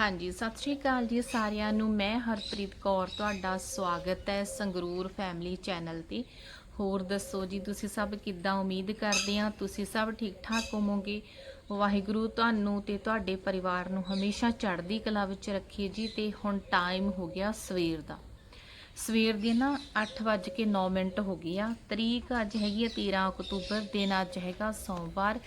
ਹਾਂਜੀ, ਸਤਿ ਸ਼੍ਰੀ ਅਕਾਲ ਜੀ ਸਾਰਿਆਂ ਨੂੰ। ਮੈਂ ਹਰਪ੍ਰੀਤ ਕੌਰ, ਤੁਹਾਡਾ ਸਵਾਗਤ ਹੈ ਸੰਗਰੂਰ ਫੈਮਿਲੀ ਚੈਨਲ ਤੇ। ਹੋਰ ਦੱਸੋ ਜੀ, ਤੁਸੀਂ ਸਭ ਕਿੱਦਾਂ? ਉਮੀਦ ਕਰਦੇ ਆ ਤੁਸੀਂ ਸਭ ਠੀਕ ਠਾਕ ਹੋਵੋਗੇ। ਵਾਹਿਗੁਰੂ ਤੁਹਾਨੂੰ ਤੇ ਤੁਹਾਡੇ ਪਰਿਵਾਰ ਨੂੰ ਹਮੇਸ਼ਾ ਚੜ੍ਹਦੀ ਕਲਾ ਵਿੱਚ ਰੱਖੇ ਜੀ। ਤੇ ਹੁਣ ਟਾਈਮ ਹੋ ਗਿਆ ਸਵੇਰ ਦਾ। ਸਵੇਰ ਦੇ ਨਾ 8:09 ਮਿੰਟ ਹੋ ਗਏ ਆ। ਤਰੀਕ ਅੱਜ ਹੈਗੀ ਆ 13 ਅਕਤੂਬਰ, ਦਿਨ ਅੱਜ ਹੈਗਾ ਸੋਮਵਾਰ।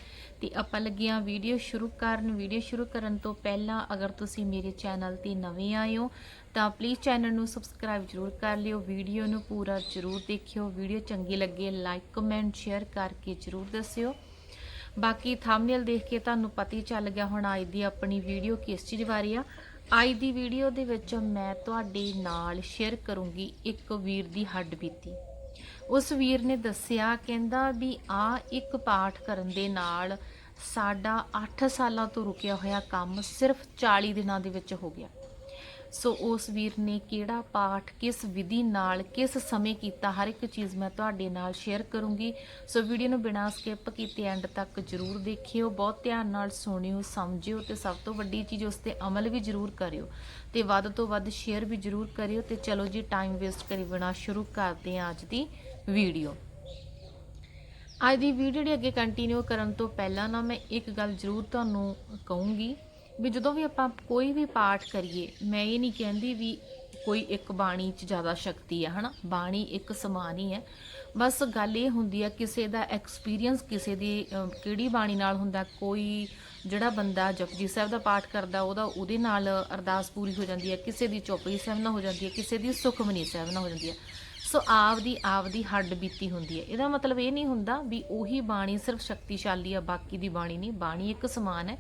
ਤੇ ਆਪਾਂ ਲੱਗੀਆਂ ਵੀਡੀਓ ਸ਼ੁਰੂ ਕਰਨ। ਵੀਡੀਓ ਸ਼ੁਰੂ ਕਰਨ ਤੋਂ ਪਹਿਲਾਂ ਅਗਰ ਤੁਸੀਂ ਮੇਰੇ ਚੈਨਲ ਤੇ ਨਵੇਂ ਆਏ ਹੋ, ਤਾਂ ਪਲੀਜ਼ ਚੈਨਲ ਨੂੰ ਸਬਸਕ੍ਰਾਈਬ ਜਰੂਰ ਕਰ ਲਿਓ। ਵੀਡੀਓ ਨੂੰ ਪੂਰਾ ਜਰੂਰ ਦੇਖਿਓ। ਵੀਡੀਓ ਚੰਗੀ ਲੱਗੇ ਲਾਈਕ ਕਮੈਂਟ ਸ਼ੇਅਰ ਕਰਕੇ ਜਰੂਰ ਦੱਸਿਓ। ਬਾਕੀ ਥੰਬਨੇਲ ਦੇਖ ਕੇ ਤੁਹਾਨੂੰ ਪਤਾ ਹੀ ਚੱਲ ਗਿਆ ਹੁਣ ਅੱਜ ਦੀ ਆਪਣੀ ਵੀਡੀਓ ਕਿਸ ਚੀਜ਼ ਬਾਰੇ ਆ। ਅੱਜ ਦੀ ਵੀਡੀਓ ਦੇ ਵਿੱਚ ਮੈਂ ਤੁਹਾਡੇ ਨਾਲ ਸ਼ੇਅਰ ਕਰੂੰਗੀ ਇੱਕ ਵੀਰ ਦੀ ਹੱਡ ਬੀਤੀ। ਉਸ ਵੀਰ ਨੇ ਦੱਸਿਆ, ਕਹਿੰਦਾ ਵੀ ਆ ਇੱਕ ਪਾਠ ਕਰਨ ਦੇ ਨਾਲ ਸਾਡਾ 8 ਸਾਲਾਂ ਤੋਂ ਰੁਕਿਆ ਹੋਇਆ ਕੰਮ ਸਿਰਫ 40 ਦਿਨਾਂ ਦੇ ਵਿੱਚ ਹੋ ਗਿਆ। ਸੋ ਉਸ ਵੀਰ ਨੇ ਕਿਹੜਾ ਪਾਠ, ਕਿਸ ਵਿਧੀ ਨਾਲ, ਕਿਸ ਸਮੇਂ ਕੀਤਾ, ਹਰ ਇੱਕ ਚੀਜ਼ ਮੈਂ ਤੁਹਾਡੇ ਨਾਲ ਸ਼ੇਅਰ ਕਰੂੰਗੀ। ਸੋ ਵੀਡੀਓ ਨੂੰ ਬਿਨਾਂ ਸਕਿਪ ਕੀਤੇ ਐਂਡ ਤੱਕ ਜਰੂਰ ਦੇਖਿਓ, ਬਹੁਤ ਧਿਆਨ ਨਾਲ ਸੁਣਿਓ, ਸਮਝਿਓ ਤੇ ਸਭ ਤੋਂ ਵੱਡੀ ਚੀਜ਼ ਉਸ ਤੇ ਅਮਲ ਵੀ ਜਰੂਰ ਕਰਿਓ ਤੇ ਵੱਧ ਤੋਂ ਵੱਧ ਸ਼ੇਅਰ ਵੀ ਜਰੂਰ ਕਰਿਓ ਤੇ ਚਲੋ ਜੀ ਟਾਈਮ ਵੇਸਟ ਕਰੀ ਬਿਨਾਂ ਸ਼ੁਰੂ ਕਰਦੇ ਹਾਂ ਅੱਜ ਦੀ ਵੀਡੀਓ ਅੱਜ ਦੀ ਵੀਡੀਓ ਦੀ ਅੱਗੇ ਕੰਟੀਨਿਊ ਕਰਨ ਤੋਂ ਪਹਿਲਾਂ ਨਾ ਮੈਂ ਇੱਕ ਗੱਲ ਜ਼ਰੂਰ ਤੁਹਾਨੂੰ ਕਹੂੰਗੀ ਵੀ ਜਦੋਂ ਵੀ ਆਪਾਂ ਕੋਈ ਵੀ ਪਾਠ ਕਰੀਏ, ਮੈਂ ਇਹ ਨਹੀਂ ਕਹਿੰਦੀ ਵੀ ਕੋਈ ਇੱਕ ਬਾਣੀ 'ਚ ਜ਼ਿਆਦਾ ਸ਼ਕਤੀ ਹੈ ਹਨਾ? ਬਾਣੀ ਇੱਕ ਸਮਾਨ ਹੀ। ਹੈ ਬਸ ਗੱਲ ਇਹ ਹੁੰਦੀ ਹੈ ਕਿਸੇ ਦਾ ਐਕਸਪੀਰੀਅੰਸ ਕਿਸੇ ਦੀ ਕਿਹੜੀ ਬਾਣੀ ਨਾਲ ਹੁੰਦਾ, ਕੋਈ ਜਿਹੜਾ ਬੰਦਾ ਜਪਜੀ ਸਾਹਿਬ ਦਾ ਪਾਠ ਕਰਦਾ, ਉਹਦਾ, ਉਹਦੇ ਨਾਲ ਅਰਦਾਸ ਪੂਰੀ ਹੋ ਜਾਂਦੀ ਹੈ ਕਿਸੇ ਦੀ ਚੌਪਈ ਸਾਹਿਬ ਨਾਲ ਹੋ ਜਾਂਦੀ ਹੈ ਕਿਸੇ ਦੀ ਸੁਖਮਨੀ ਸਾਹਿਬ ਨਾਲ ਹੋ ਜਾਂਦੀ ਹੈ ਸੋ ਆਪਦੀ ਆਪਦੀ ਹੱਡ ਬੀਤੀ ਹੁੰਦੀ ਹੈ। ਇਹਦਾ ਮਤਲਬ ਇਹ ਨਹੀਂ ਹੁੰਦਾ ਵੀ ਉਹੀ ਬਾਣੀ ਸਿਰਫ ਸ਼ਕਤੀਸ਼ਾਲੀ ਆ, ਬਾਕੀ ਦੀ ਬਾਣੀ ਨਹੀਂ। ਬਾਣੀ ਇੱਕ ਸਮਾਨ ਹੈ।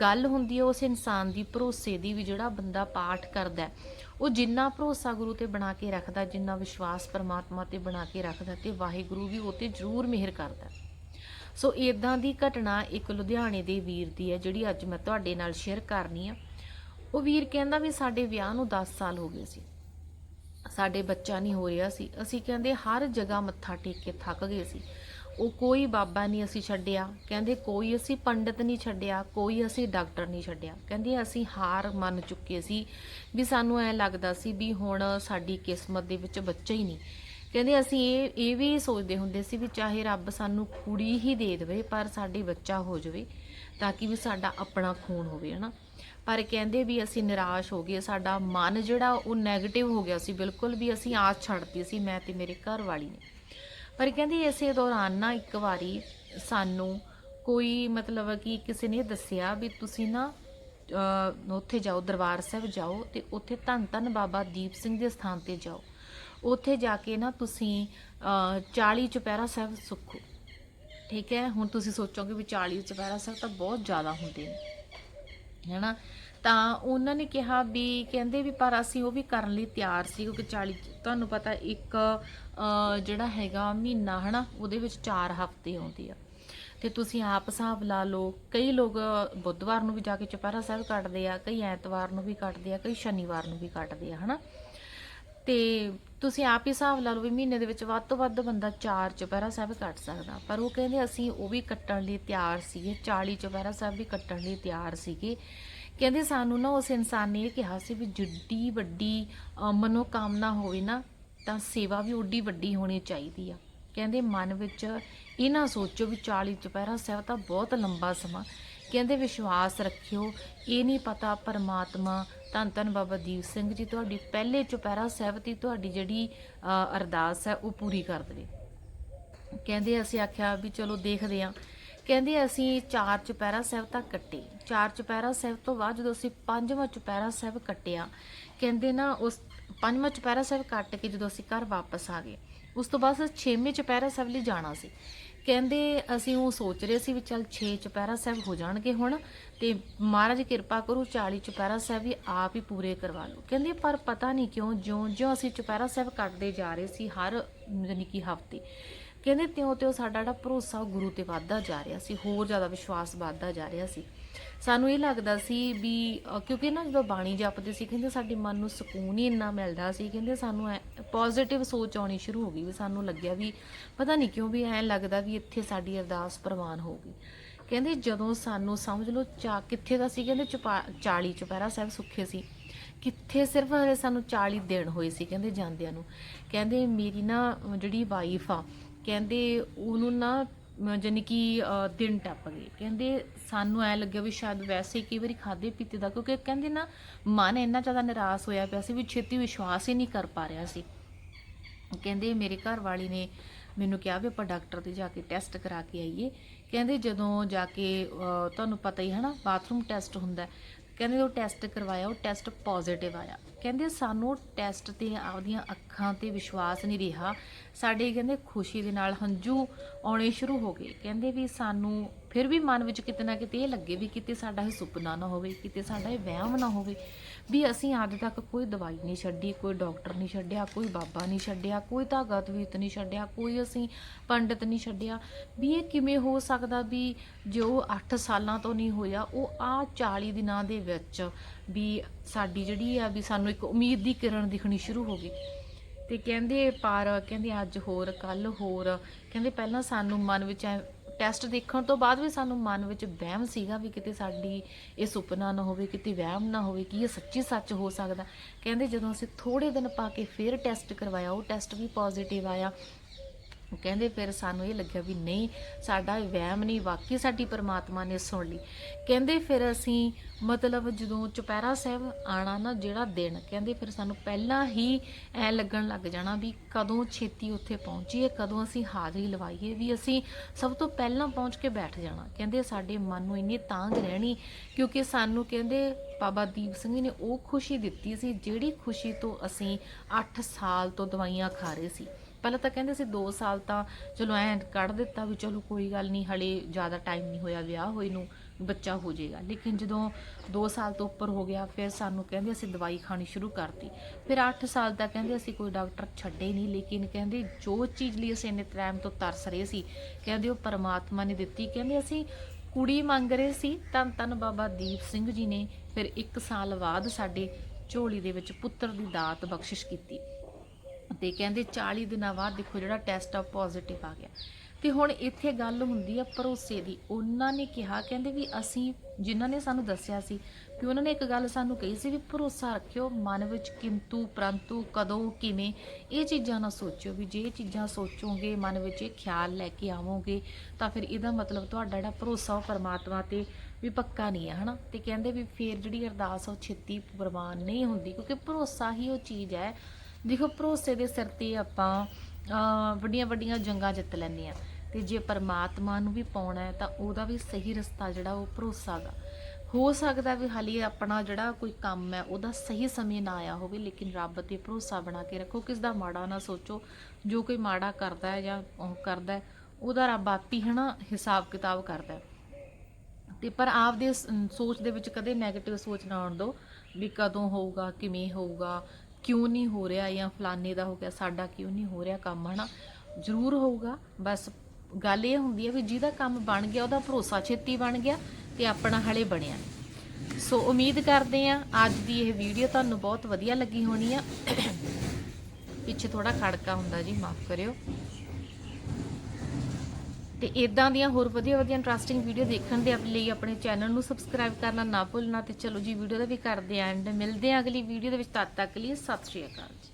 ਗੱਲ ਹੁੰਦੀ ਹੈ ਉਸ ਇਨਸਾਨ ਦੀ, ਭਰੋਸੇ ਦੀ ਵੀ ਜਿਹੜਾ ਬੰਦਾ ਪਾਠ ਕਰਦਾ ਉਹ ਜਿੰਨਾ ਭਰੋਸਾ ਗੁਰੂ ਤੇ ਬਣਾ ਕੇ ਰੱਖਦਾ, ਜਿੰਨਾ ਵਿਸ਼ਵਾਸ ਪਰਮਾਤਮਾ ਤੇ ਬਣਾ ਕੇ ਰੱਖਦਾ ਤੇ ਵਾਹਿਗੁਰੂ ਵੀ ਉਹ ਤੇ ਜ਼ਰੂਰ ਮਿਹਰ ਕਰਦਾ ਸੋ ਇਦਾਂ ਦੀ ਘਟਨਾ ਇੱਕ ਲੁਧਿਆਣੇ ਦੇ ਵੀਰ ਦੀ ਹੈ, ਜਿਹੜੀ ਅੱਜ ਮੈਂ ਤੁਹਾਡੇ ਨਾਲ ਸ਼ੇਅਰ ਕਰਨੀ ਆ। ਉਹ ਵੀਰ ਕਹਿੰਦਾ ਵੀ ਸਾਡੇ ਵਿਆਹ ਨੂੰ 10 ਸਾਲ ਹੋ ਗਏ ਸੀ। ਸਾਡੇ ਬੱਚਾ ਨਹੀਂ ਹੋ ਰਿਹਾ ਸੀ। ਅਸੀਂ ਕਹਿੰਦੇ ਹਰ ਜਗ੍ਹਾ ਮੱਥਾ ਟੇਕ ਕੇ ਥੱਕ ਗਏ ਸੀ। ਉਹ ਕੋਈ ਬਾਬਾ ਨਹੀਂ ਅਸੀਂ ਛੱਡਿਆ। ਕਹਿੰਦੇ ਕੋਈ ਅਸੀਂ ਪੰਡਤ ਨਹੀਂ ਛੱਡਿਆ, ਕੋਈ ਅਸੀਂ ਡਾਕਟਰ ਨਹੀਂ ਛੱਡਿਆ। ਕਹਿੰਦੇ ਅਸੀਂ ਹਾਰ ਮੰਨ ਚੁੱਕੇ ਸੀ ਵੀ ਸਾਨੂੰ ਐ ਲੱਗਦਾ ਸੀ ਵੀ ਹੁਣ ਸਾਡੀ ਕਿਸਮਤ ਦੇ ਵਿੱਚ ਬੱਚਾ ਹੀ ਨਹੀਂ। ਕਹਿੰਦੇ ਅਸੀਂ ਇਹ ਇਹ ਵੀ ਸੋਚਦੇ ਹੁੰਦੇ ਸੀ ਵੀ ਚਾਹੇ ਰੱਬ ਸਾਨੂੰ ਕੁੜੀ ਹੀ ਦੇ ਦੇਵੇ, ਪਰ ਸਾਡੇ ਬੱਚਾ ਹੋ ਜਾਵੇ ਤਾਂ ਕਿ ਵੀ ਸਾਡਾ ਆਪਣਾ ਖੂਨ ਹੋਵੇ, ਹਨਾ? ਪਰ ਕਹਿੰਦੇ ਵੀ ਅਸੀਂ ਨਿਰਾਸ਼ ਹੋ ਗਏ ਸਾਡਾ ਮਨ ਜਿਹੜਾ ਉਹ 네ਗੇਟਿਵ ਹੋ ਗਿਆ ਸੀ ਬਿਲਕੁਲ ਵੀ ਅਸੀਂ ਆਸ ਛੱਡਤੀ ਸੀ ਮੈਂ ਤੇ ਮੇਰੇ ਘਰ ਵਾਲੀ ਨੇ। ਪਰ ਕਹਿੰਦੇ ਇਸੇ ਦੌਰਾਨ ਨਾ ਇੱਕ ਵਾਰੀ ਸਾਨੂੰ ਕੋਈ ਮਤਲਬ ਕਿ ਕਿਸੇ ਨੇ ਦੱਸਿਆ ਵੀ ਤੁਸੀਂ ਨਾ ਉੱਥੇ ਜਾਓ ਦਰਬਾਰ ਸਾਹਿਬ ਜਾਓ ਤੇ ਉੱਥੇ ਧੰਨ ਧੰਨ ਬਾਬਾ ਦੀਪ ਸਿੰਘ ਦੇ ਸਥਾਨ ਤੇ ਜਾਓ। ਉੱਥੇ ਜਾ ਕੇ ਨਾ ਤੁਸੀਂ ਅਹ, 40 ਚੁਪਹਿਰਾ ਸਾਹਿਬ ਸੁੱਖੋ। ਠੀਕ ਹੈ? ਹੁਣ ਤੁਸੀਂ ਸੋਚੋਗੇ ਵੀ 40 ਚੁਪਹਿਰਾ ਸਾਹਿਬ ਤਾਂ ਬਹੁਤ ਜ਼ਿਆਦਾ ਹੁੰਦੇ ਨੇ। ਹੈਨਾ? ਤਾਂ ਉਹਨਾਂ ਨੇ ਕਿਹਾ ਵੀ, ਕਹਿੰਦੇ ਵੀ ਪਰ ਅਸੀਂ ਉਹ ਵੀ ਕਰਨ ਲਈ ਤਿਆਰ ਸੀ, ਕਿਉਂਕਿ 40 ਤੁਹਾਨੂੰ ਪਤਾ ਇੱਕ ਜਿਹੜਾ ਹੈਗਾ ਮਹੀਨਾ, ਹਨਾ, ਉਹਦੇ ਵਿੱਚ 4 ਹਫ਼ਤੇ ਆਉਂਦੇ ਆ। ਤੇ ਤੁਸੀਂ ਆਪ ਹਿਸਾਬ ਲਾ ਲਓ, ਕਈ ਲੋਕ ਬੁੱਧਵਾਰ ਨੂੰ ਵੀ ਜਾ ਕੇ ਚੁਪਹਿਰਾ ਸਾਹਿਬ ਕੱਟਦੇ ਆ, ਕਈ ਐਤਵਾਰ ਨੂੰ ਵੀ ਕੱਟਦੇ ਆ, ਕਈ ਸ਼ਨੀਵਾਰ ਨੂੰ ਵੀ ਕੱਟਦੇ ਆ, ਹਨਾ? ਤੇ ਤੁਸੀਂ ਆਪ ਹੀ ਹਿਸਾਬ ਲਾ ਲਓ ਵੀ ਮਹੀਨੇ ਦੇ ਵਿੱਚ ਵੱਧ ਤੋਂ ਵੱਧ ਬੰਦਾ 4 ਚੁਪਹਿਰਾ ਸਾਹਿਬ ਕੱਟ ਸਕਦਾ। ਪਰ ਉਹ ਕਹਿੰਦੇ ਅਸੀਂ ਉਹ ਵੀ ਕੱਟਣ ਲਈ ਤਿਆਰ ਸੀਗੇ 40 ਚੁਪਹਿਰਾ ਸਾਹਿਬ ਵੀ ਕੱਟਣ ਲਈ ਤਿਆਰ ਸੀਗੇ। ਕਹਿੰਦੇ ਸਾਨੂੰ ਨਾ ਉਸ ਇਨਸਾਨ ਨੇ ਇਹ ਕਿਹਾ ਸੀ ਵੀ ਜਿੱਡੀ ਵੱਡੀ ਅ, ਮਨੋਕਾਮਨਾ ਹੋਵੇ ਨਾ ਤਾਂ ਸੇਵਾ ਵੀ ਉੱਡੀ ਵੱਡੀ ਹੋਣੀ ਚਾਹੀਦੀ ਆ। ਕਹਿੰਦੇ ਮਨ ਵਿੱਚ ਇਹ ਨਾ ਸੋਚੋ ਵੀ 40 ਚੁਪਹਿਰਾ ਸਾਹਿਬ ਤਾਂ ਬਹੁਤ ਲੰਬਾ ਸਮਾਂ। ਕਹਿੰਦੇ ਵਿਸ਼ਵਾਸ ਰੱਖਿਓ ਇਹ ਨਹੀਂ ਪਤਾ ਪਰਮਾਤਮਾ ਧੰਨ ਧੰਨ ਬਾਬਾ ਦੀਪ ਸਿੰਘ ਜੀ, ਤੁਹਾਡੀ ਪਹਿਲੇ ਚੁਪਹਿਰਾ ਸਾਹਿਬ ਦੀ ਤੁਹਾਡੀ ਜਿਹੜੀ ਅਰਦਾਸ ਹੈ, ਉਹ ਪੂਰੀ ਕਰ ਦੇਵੇ ਕਹਿੰਦੇ ਅਸੀਂ ਆਖਿਆ ਵੀ ਚਲੋ ਦੇਖਦੇ ਹਾਂ। ਕਹਿੰਦੇ ਅਸੀਂ ਚਾਰ ਚੁਪਹਿਰਾ ਸਾਹਿਬ ਤੱਕ ਕੱਟੇ। ਚਾਰ ਚੁਪਹਿਰਾ ਸਾਹਿਬ ਤੋਂ ਬਾਅਦ ਜਦੋਂ ਅਸੀਂ ਪੰਜਵਾਂ ਚੁਪਹਿਰਾ ਸਾਹਿਬ ਕੱਟਿਆ, ਕਹਿੰਦੇ ਨਾ ਉਸ ਪੰਜਵਾਂ ਚੁਪਹਿਰਾ ਸਾਹਿਬ ਕੱਟ ਕੇ ਜਦੋਂ ਅਸੀਂ ਘਰ ਵਾਪਸ ਆ ਗਏ, ਉਸ ਤੋਂ ਬਾਅਦ ਛੇਵੇਂ ਚੁਪਹਿਰਾ ਸਾਹਿਬ ਲਈ ਜਾਣਾ ਸੀ। ਕਹਿੰਦੇ ਅਸੀਂ ਉਹ ਸੋਚ ਰਹੇ ਸੀ ਵੀ ਚੱਲ 6 ਚੁਪਹਿਰਾ ਸਾਹਿਬ ਹੋ ਜਾਣਗੇ ਹੁਣ ਤੇ ਮਹਾਰਾਜ ਕਿਰਪਾ ਕਰੋ 40 ਚੁਪਹਿਰਾ ਸਾਹਿਬ ਵੀ ਆਪ ਹੀ ਪੂਰੇ ਕਰਵਾ ਲਓ। ਕਹਿੰਦੇ ਪਰ ਪਤਾ ਨਹੀਂ ਕਿਉਂ ਜਿਉਂ ਜਿਉਂ ਅਸੀਂ ਚੁਪਹਿਰਾ ਸਾਹਿਬ ਕੱਟਦੇ ਜਾ ਰਹੇ ਸੀ ਹਰ ਯਾਨੀ ਕਿ ਹਫ਼ਤੇ ਕਹਿੰਦੇ ਤਿਉਂ ਤਿਉਂ ਸਾਡਾ ਜਿਹੜਾ ਭਰੋਸਾ ਉਹ ਗੁਰੂ ਤੇ ਵੱਧਦਾ ਜਾ ਰਿਹਾ ਸੀ, ਹੋਰ ਜ਼ਿਆਦਾ ਵਿਸ਼ਵਾਸ ਵੱਧਦਾ ਜਾ ਰਿਹਾ ਸੀ। ਸਾਨੂੰ ਇਹ ਲੱਗਦਾ ਸੀ ਵੀ ਕਿਉਂਕਿ ਨਾ ਜਦੋਂ ਬਾਣੀ ਜਪਦੇ ਸੀ, ਕਹਿੰਦੇ ਸਾਡੇ ਮਨ ਨੂੰ ਸਕੂਨ ਹੀ ਇੰਨਾ ਮਿਲਦਾ ਸੀ, ਕਹਿੰਦੇ ਸਾਨੂੰ ਪੋਜ਼ਿਟਿਵ ਸੋਚ ਆਉਣੀ ਸ਼ੁਰੂ ਹੋ ਗਈ ਵੀ ਸਾਨੂੰ ਲੱਗਿਆ ਵੀ ਪਤਾ ਨਹੀਂ ਕਿਉਂ ਵੀ ਐਂ ਲੱਗਦਾ ਵੀ ਇੱਥੇ ਸਾਡੀ ਅਰਦਾਸ ਪ੍ਰਵਾਨ ਹੋਊਗੀ ਕਹਿੰਦੇ ਜਦੋਂ ਸਾਨੂੰ ਸਮਝ ਲਓ ਚਾ, ਕਿੱਥੇ ਦਾ ਸੀ, ਕਹਿੰਦੇ ਚੁਪਾ 40 ਚੁਪਹਿਰਾ ਸਾਹਿਬ ਸੁੱਖੇ ਸੀ। ਕਿੱਥੇ ਸਿਰਫ ਸਾਨੂੰ 40 ਦਿਨ ਹੋਏ ਸੀ, ਕਹਿੰਦੇ ਜਾਂਦਿਆਂ ਨੂੰ। ਕਹਿੰਦੇ ਮੇਰੀ ਨਾ ਜਿਹੜੀ ਵਾਈਫ ਆ ਕਹਿੰਦੇ ਉਹਨੂੰ ਨਾ ਜਾਨੀ ਕਿ ਦਿਨ ਟੱਪ ਗਏ। ਕਹਿੰਦੇ ਸਾਨੂੰ ਐ ਲੱਗਿਆ ਵੀ ਸ਼ਾਇਦ ਵੈਸੇ ਹੀ ਕਈ ਵਾਰੀ ਖਾਦੇ ਪੀਤੇ ਦਾ, ਕਿਉਂਕਿ ਕਹਿੰਦੇ ਨਾ ਮਨ ਇੰਨਾ ਜ਼ਿਆਦਾ ਨਿਰਾਸ਼ ਹੋਇਆ ਪਿਆ ਸੀ ਵੀ ਛੇਤੀ ਵਿਸ਼ਵਾਸ ਹੀ ਨਹੀਂ ਕਰ ਪਾ ਰਿਹਾ ਸੀ। ਕਹਿੰਦੇ ਮੇਰੇ ਘਰ ਵਾਲੀ ਨੇ ਮੈਨੂੰ ਕਿਹਾ ਵੀ ਆਪਾਂ ਡਾਕਟਰ ਤੇ ਜਾ ਕੇ ਟੈਸਟ ਕਰਾ ਕੇ ਆਈਏ। ਕਹਿੰਦੇ ਜਦੋਂ ਜਾ ਕੇ ਤੁਹਾਨੂੰ ਪਤਾ ਹੀ ਹੈ ਨਾ, ਬਾਥਰੂਮ ਟੈਸਟ ਹੁੰਦਾ ਕਹਿੰਦੇ ਉਹ ਟੈਸਟ ਕਰਵਾਇਆ, ਉਹ ਟੈਸਟ ਪੋਜ਼ਿਟਿਵ ਆਇਆ। ਕਹਿੰਦੇ ਸਾਨੂੰ ਟੈਸਟ ਤੇ ਆਪਦੀਆਂ ਅੱਖਾਂ ਤੇ ਵਿਸ਼ਵਾਸ ਨਹੀਂ ਰਿਹਾ। ਸਾਡੇ ਕਹਿੰਦੇ ਖੁਸ਼ੀ ਦੇ ਨਾਲ ਹੰਝੂ ਆਉਣੇ ਸ਼ੁਰੂ ਹੋ ਗਏ। ਕਹਿੰਦੇ ਵੀ ਸਾਨੂੰ ਫਿਰ ਵੀ ਮਨ ਵਿੱਚ ਕਿਤੇ ਨਾ ਕਿਤੇ ਇਹ ਲੱਗੇ ਵੀ ਕਿਤੇ ਸਾਡਾ ਇਹ ਸੁਪਨਾ ਨਾ ਹੋਵੇ, ਕਿਤੇ ਸਾਡਾ ਇਹ ਵਹਿਮ ਨਾ ਹੋਵੇ। ਵੀ ਅਸੀਂ ਅੱਜ ਤੱਕ ਕੋਈ ਦਵਾਈ ਨਹੀਂ ਛੱਡੀ, ਕੋਈ ਡਾਕਟਰ ਨਹੀਂ ਛੱਡਿਆ, ਕੋਈ ਬਾਬਾ ਨਹੀਂ ਛੱਡਿਆ, ਕੋਈ ਧਾਗਾ ਤਵੀਤ ਨਹੀਂ ਛੱਡਿਆ, ਕੋਈ ਅਸੀਂ ਪੰਡਿਤ ਨਹੀਂ ਛੱਡਿਆ। ਵੀ ਇਹ ਕਿਵੇਂ ਹੋ ਸਕਦਾ ਵੀ ਜੋ 8 ਸਾਲਾਂ ਤੋਂ ਨਹੀਂ ਹੋਇਆ, ਉਹ ਆ 40 ਦਿਨਾਂ ਦੇ ਵਿੱਚ ਵੀ ਸਾਡੀ ਜਿਹੜੀ ਆ ਵੀ ਸਾਨੂੰ ਇੱਕ ਉਮੀਦ ਦੀ ਕਿਰਨ ਦਿਖਣੀ ਸ਼ੁਰੂ ਹੋ ਗਈ। ਤੇ ਕਹਿੰਦੇ ਪਰ, ਕਹਿੰਦੇ ਅੱਜ ਹੋਰ ਕੱਲ ਹੋਰ, ਕਹਿੰਦੇ ਪਹਿਲਾਂ ਸਾਨੂੰ ਮਨ ਵਿੱਚ ਟੈਸਟ ਦੇਖਣ ਤੋਂ ਬਾਅਦ ਵੀ ਸਾਨੂੰ ਮਨ ਵਿੱਚ ਵਹਿਮ ਸੀਗਾ ਵੀ ਕਿਤੇ ਸਾਡੀ ਇਹ ਸੁਪਨਾ ਨਾ ਹੋਵੇ, ਕਿਤੇ ਵਹਿਮ ਨਾ ਹੋਵੇ ਕਿ ਇਹ ਸੱਚੀ ਸੱਚ ਹੋ ਸਕਦਾ। ਕਹਿੰਦੇ ਜਦੋਂ ਅਸੀਂ ਥੋੜੇ ਦਿਨ ਪਾ ਕੇ ਫਿਰ ਟੈਸਟ ਕਰਵਾਇਆ, ਉਹ ਟੈਸਟ ਵੀ ਪੋਜ਼ਿਟਿਵ ਆਇਆ। ਕਹਿੰਦੇ ਫਿਰ ਸਾਨੂੰ ਇਹ ਲੱਗਿਆ ਵੀ ਨਹੀਂ, ਸਾਡਾ ਵਹਿਮ ਨਹੀਂ, ਵਾਕਈ ਸਾਡੀ ਪਰਮਾਤਮਾ ਨੇ ਸੁਣ ਲਈ। ਕਹਿੰਦੇ ਫਿਰ ਅਸੀਂ ਮਤਲਬ ਜਦੋਂ ਚੁਪਹਿਰਾ ਸਾਹਿਬ ਆਣਾ ਨਾ ਜਿਹੜਾ ਦਿਨ, ਕਹਿੰਦੇ ਫਿਰ ਸਾਨੂੰ ਪਹਿਲਾਂ ਹੀ ਐ ਲੱਗਣ ਲੱਗ ਜਾਣਾ ਵੀ ਕਦੋਂ ਛੇਤੀ ਉੱਥੇ ਪਹੁੰਚੀਏ, ਕਦੋਂ ਅਸੀਂ ਹਾਜ਼ਰੀ ਲਵਾਈਏ ਵੀ ਅਸੀਂ ਸਭ ਤੋਂ ਪਹਿਲਾਂ ਪਹੁੰਚ ਕੇ ਬੈਠ ਜਾਣਾ। ਕਹਿੰਦੇ ਸਾਡੇ ਮਨ ਨੂੰ ਇੰਨੀ ਤਾਂਗ ਰਹਿਣੀ, ਕਿਉਂਕਿ ਸਾਨੂੰ ਕਹਿੰਦੇ ਬਾਬਾ ਦੀਪ ਸਿੰਘ ਨੇ ਉਹ ਖੁਸ਼ੀ ਦਿੱਤੀ ਸੀ ਜਿਹੜੀ ਖੁਸ਼ੀ ਤੋਂ ਅਸੀਂ 8 ਸਾਲ ਤੋਂ ਦਵਾਈਆਂ ਖਾ ਰਹੇ ਸੀ। ਪਹਿਲਾਂ ਤਾਂ ਕਹਿੰਦੇ ਸੀ 2 ਸਾਲ ਤਾਂ ਚਲੋ ਐਂ ਕੱਢ ਦਿੱਤਾ ਵੀ ਚਲੋ ਕੋਈ ਗੱਲ ਨਹੀਂ, ਹਲੇ ਜ਼ਿਆਦਾ ਟਾਈਮ ਨਹੀਂ ਹੋਇਆ ਵਿਆਹ ਹੋਏ ਨੂੰ, ਬੱਚਾ ਹੋ ਜਾਏਗਾ। ਲੇਕਿਨ ਜਦੋਂ 2 ਸਾਲ ਤੋਂ ਉੱਪਰ ਹੋ ਗਿਆ, ਫਿਰ ਸਾਨੂੰ ਕਹਿੰਦੇ ਅਸੀਂ ਦਵਾਈ ਖਾਣੀ ਸ਼ੁਰੂ ਕਰਤੀ। ਫਿਰ 8 ਸਾਲ ਤੱਕ ਕਹਿੰਦੇ ਅਸੀਂ ਕੋਈ ਡਾਕਟਰ ਛੱਡੇ ਨਹੀਂ, ਲੇਕਿਨ ਕਹਿੰਦੇ ਜੋ ਚੀਜ਼ ਲਈ ਅਸੀਂ ਇੰਨੇ ਟਾਈਮ ਤੋਂ ਤਰਸ ਰਹੇ ਸੀ, ਕਹਿੰਦੇ ਉਹ ਪਰਮਾਤਮਾ ਨੇ ਦਿੱਤੀ। ਕਹਿੰਦੇ ਅਸੀਂ ਕੁੜੀ ਮੰਗ ਰਹੇ ਸੀ ਤਨ ਤਨ ਬਾਬਾ ਦੀਪ ਸਿੰਘ ਜੀ ਨੇ ਫਿਰ 1 ਸਾਲ ਬਾਅਦ ਸਾਡੇ ਝੋਲੀ ਦੇ ਵਿੱਚ ਪੁੱਤਰ ਦੀ ਦਾਤ ਬਖਸ਼ਿਸ਼ ਕੀਤੀ। ਤੇ ਕਹਿੰਦੇ 40 ਦਿਨਾਂ ਬਾਅਦ ਦੇਖੋ ਜਿਹੜਾ ਟੈਸਟ ਆ ਪੋਜ਼ਿਟਿਵ ਆ ਗਿਆ। ਤੇ ਹੁਣ ਇੱਥੇ ਗੱਲ ਹੁੰਦੀ ਆ ਭਰੋਸੇ ਦੀ। ਉਹਨਾਂ ਨੇ ਕਿਹਾ, ਕਹਿੰਦੇ ਵੀ ਅਸੀਂ, ਜਿਨ੍ਹਾਂ ਨੇ ਸਾਨੂੰ ਦੱਸਿਆ ਸੀ ਕਿ ਉਹਨਾਂ ਨੇ ਇੱਕ ਗੱਲ ਸਾਨੂੰ ਕਹੀ ਸੀ ਵੀ ਭਰੋਸਾ ਰੱਖਿਓ, ਮਨ ਵਿੱਚ ਕਿੰਤੂ, ਪ੍ਰੰਤੂ, ਕਦੋਂ, ਕਿਵੇਂ, ਇਹ ਚੀਜ਼ਾਂ ਨਾ ਸੋਚਿਓ ਵੀ ਜੇ ਇਹ ਚੀਜ਼ਾਂ ਸੋਚੋਗੇ, ਮਨ ਵਿੱਚ ਇਹ ਖਿਆਲ ਲੈ ਕੇ ਆਵੋਗੇ, ਤਾਂ ਫਿਰ ਇਹਦਾ ਮਤਲਬ ਤੁਹਾਡਾ ਜਿਹੜਾ ਭਰੋਸਾ ਉਹ ਪਰਮਾਤਮਾ ਤੇ ਵੀ ਪੱਕਾ ਨਹੀਂ ਹੈ ਹਨਾ? ਤੇ ਕਹਿੰਦੇ ਵੀ ਫੇਰ ਜਿਹੜੀ ਅਰਦਾਸ ਆ ਉਹ ਛੇਤੀ ਪ੍ਰਵਾਨ ਨਹੀਂ ਹੁੰਦੀ ਕਿਉਂਕਿ ਭਰੋਸਾ ਹੀ ਉਹ ਚੀਜ਼ ਹੈ ਦੇਖੋ, ਭਰੋਸੇ ਦੇ ਸਿਰ ਤੇ ਆਪਾਂ ਵੱਡੀਆਂ ਵੱਡੀਆਂ ਜੰਗਾਂ ਜਿੱਤ ਲੈਂਦੇ ਆ ਤੇ ਜੇ ਪਰਮਾਤਮਾ ਨੂੰ ਵੀ ਪਾਉਣਾ ਹੈ, ਤਾਂ ਉਹਦਾ ਵੀ ਸਹੀ ਰਸਤਾ ਜਿਹੜਾ, ਉਹ ਭਰੋਸਾ ਦਾ ਹੋ ਸਕਦਾ ਵੀ ਹਾਲੀ ਆਪਣਾ ਜਿਹੜਾ ਕੋਈ ਕੰਮ ਹੈ, ਉਹਦਾ ਸਹੀ ਸਮੇਂ ਨਾ ਆਇਆ ਹੋਵੇ, ਲੇਕਿਨ ਰੱਬ ਤੇ ਭਰੋਸਾ ਬਣਾ ਕੇ ਰੱਖੋ। ਕਿਸ ਦਾ ਮਾੜਾ ਨਾ ਸੋਚੋ, ਜੋ ਕੋਈ ਮਾੜਾ ਕਰਦਾ ਹੈ ਜਾਂ ਉਹ ਕਰਦਾ ਹੈ, ਉਹਦਾ ਰੱਬ ਆਪੀ ਹਨਾ, ਹਿਸਾਬ ਕਿਤਾਬ ਕਰਦਾ ਹੈ। ਤੇ ਪਰ ਆਪਦੇ ਸ- ਸੋਚ ਦੇ ਵਿੱਚ ਕਦੇ 네ਗੇਟਿਵ ਸੋਚ ਨਾ ਆਉਣ ਦਿਓ, ਵੀ ਕਦੋਂ ਹੋਊਗਾ, ਕਿਵੇਂ ਹੋਊਗਾ ਕਿਉਂ ਨਹੀਂ ਹੋ ਰਿਹਾ ਜਾਂ ਫਲਾਣੇ ਦਾ ਹੋ ਗਿਆ, ਸਾਡਾ ਕਿਉਂ ਨਹੀਂ ਹੋ ਰਿਹਾ ਕੰਮ, ਹਨਾ? ਜ਼ਰੂਰ ਹੋਊਗਾ, ਬਸ ਗੱਲ ਇਹ ਹੁੰਦੀ ਹੈ ਵੀ ਜਿਹਦਾ ਕੰਮ ਬਣ ਗਿਆ, ਉਹਦਾ ਭਰੋਸਾ ਛੇਤੀ ਬਣ ਗਿਆ ਤੇ ਆਪਣਾ ਹਲੇ ਬਣਿਆ ਸੋ ਉਮੀਦ ਕਰਦੇ ਆ ਅੱਜ ਦੀ ਇਹ ਵੀਡੀਓ ਤੁਹਾਨੂੰ ਬਹੁਤ ਵਧੀਆ ਲੱਗੀ ਹੋਣੀ ਆ। ਪਿੱਛੇ ਥੋੜਾ ਖੜਕਾ ਹੁੰਦਾ ਜੀ, ਮਾਫ ਕਰਿਓ। ਤੇ ਇਦਾਂ ਦੀਆਂ ਹੋਰ ਵਧੀਆ ਵਧੀਆ ਇੰਟਰਸਟਿੰਗ ਵੀਡੀਓ ਦੇਖਣ ਦੇ ਲਈ ਆਪਣੇ ਚੈਨਲ ਨੂੰ ਸਬਸਕ੍ਰਾਈਬ ਕਰਨਾ ਨਾ ਭੁੱਲਣਾ ਤੇ ਚਲੋ ਜੀ ਵੀਡੀਓ ਦਾ ਵੀ ਕਰਦੇ ਐਂਡ ਮਿਲਦੇ ਆਂ ਅਗਲੀ ਵੀਡੀਓ ਦੇ ਵਿੱਚ। ਤਦ ਤੱਕ ਲਈ ਸਤਿ ਸ਼੍ਰੀ ਅਕਾਲ ਜੀ।